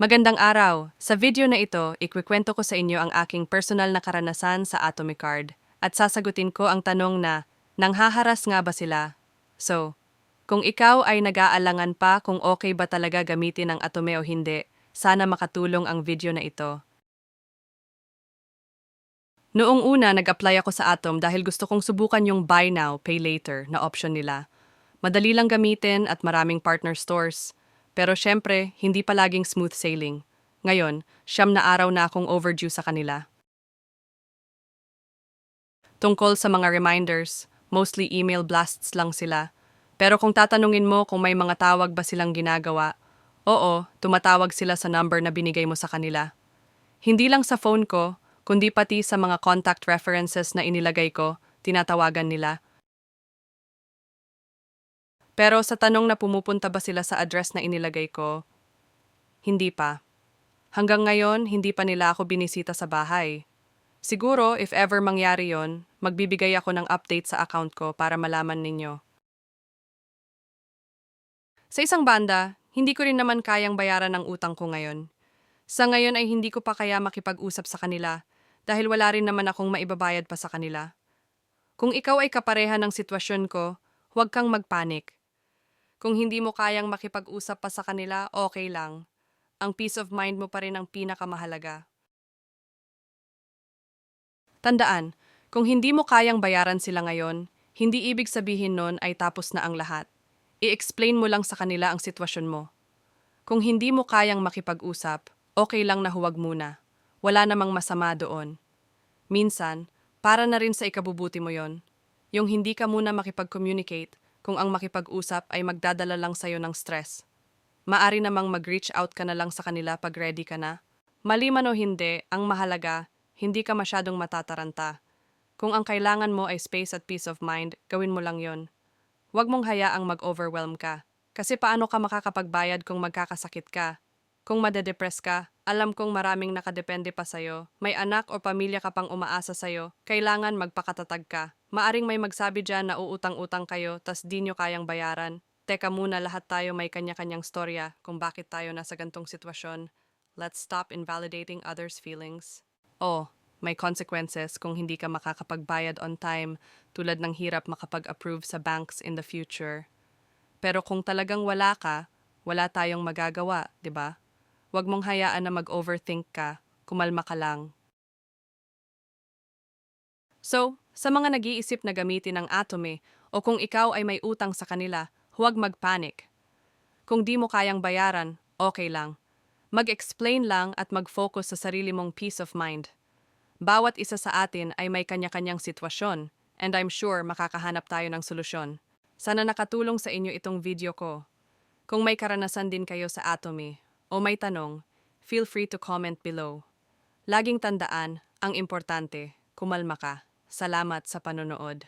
Magandang araw! Sa video na ito, ikwikwento ko sa inyo ang aking personal na karanasan sa Atomic Card at sasagutin ko ang tanong na, nanghaharas nga ba sila? So, kung ikaw ay nag-aalangan pa kung okay ba talaga gamitin ang Atome o hindi, sana makatulong ang video na ito. Noong una, nag-apply ako sa Atom dahil gusto kong subukan yung buy now, pay later na option nila. Madali lang gamitin at maraming partner stores. Pero syempre, hindi palaging smooth sailing. Ngayon, siyam na araw na akong overdue sa kanila. Tungkol sa mga reminders, mostly email blasts lang sila. Pero kung tatanungin mo kung may mga tawag ba silang ginagawa, oo, tumatawag sila sa number na binigay mo sa kanila. Hindi lang sa phone ko, kundi pati sa mga contact references na inilagay ko, tinatawagan nila. Pero sa tanong na pumupunta ba sila sa address na inilagay ko, hindi pa. Hanggang ngayon, hindi pa nila ako binisita sa bahay. Siguro, if ever mangyari yon, magbibigay ako ng update sa account ko para malaman ninyo. Sa isang banda, hindi ko rin naman kayang bayaran ang utang ko ngayon. Sa ngayon ay hindi ko pa kaya makipag-usap sa kanila dahil wala rin naman akong maibabayad pa sa kanila. Kung ikaw ay kapareha ng sitwasyon ko, huwag kang magpanik. Kung hindi mo kayang makipag-usap pa sa kanila, okay lang. Ang peace of mind mo pa rin ang pinakamahalaga. Tandaan, kung hindi mo kayang bayaran sila ngayon, hindi ibig sabihin nun ay tapos na ang lahat. I-explain mo lang sa kanila ang sitwasyon mo. Kung hindi mo kayang makipag-usap, okay lang na huwag muna. Wala namang masama doon. Minsan, para na rin sa ikabubuti mo yon. Yung hindi ka muna makipag-communicate kung ang makipag-usap ay magdadala lang sa'yo ng stress. Maari namang mag-reach out ka na lang sa kanila pag ready ka na. Mali man o hindi, ang mahalaga, hindi ka masyadong matataranta. Kung ang kailangan mo ay space at peace of mind, gawin mo lang yon. Huwag mong hayaang mag-overwhelm ka. Kasi paano ka makakapagbayad kung magkakasakit ka? Kung madedepress ka, alam kong maraming nakadepende pa sa'yo. May anak o pamilya ka pang umaasa sa'yo. Kailangan magpakatatag ka. Maaring may magsabi dyan na uutang-utang kayo tas di nyo kayang bayaran. Teka muna lahat tayo may kanya-kanyang storya kung bakit tayo nasa gantong sitwasyon. Let's stop invalidating others' feelings. Oh, may consequences kung hindi ka makakapagbayad on time tulad ng hirap makapag-approve sa banks in the future. Pero kung talagang wala ka, wala tayong magagawa, 'di ba? Huwag mong hayaan na mag-overthink ka, kumalma ka lang. So, sa mga nag-iisip na gamitin ang Atome o kung ikaw ay may utang sa kanila, huwag mag-panic. Kung di mo kayang bayaran, okay lang. Mag-explain lang at mag-focus sa sarili mong peace of mind. Bawat isa sa atin ay may kanya-kanyang sitwasyon and I'm sure makakahanap tayo ng solusyon. Sana nakatulong sa inyo itong video ko. Kung may karanasan din kayo sa Atomy o may tanong, feel free to comment below. Laging tandaan, ang importante, kumalma ka. Salamat sa panonood.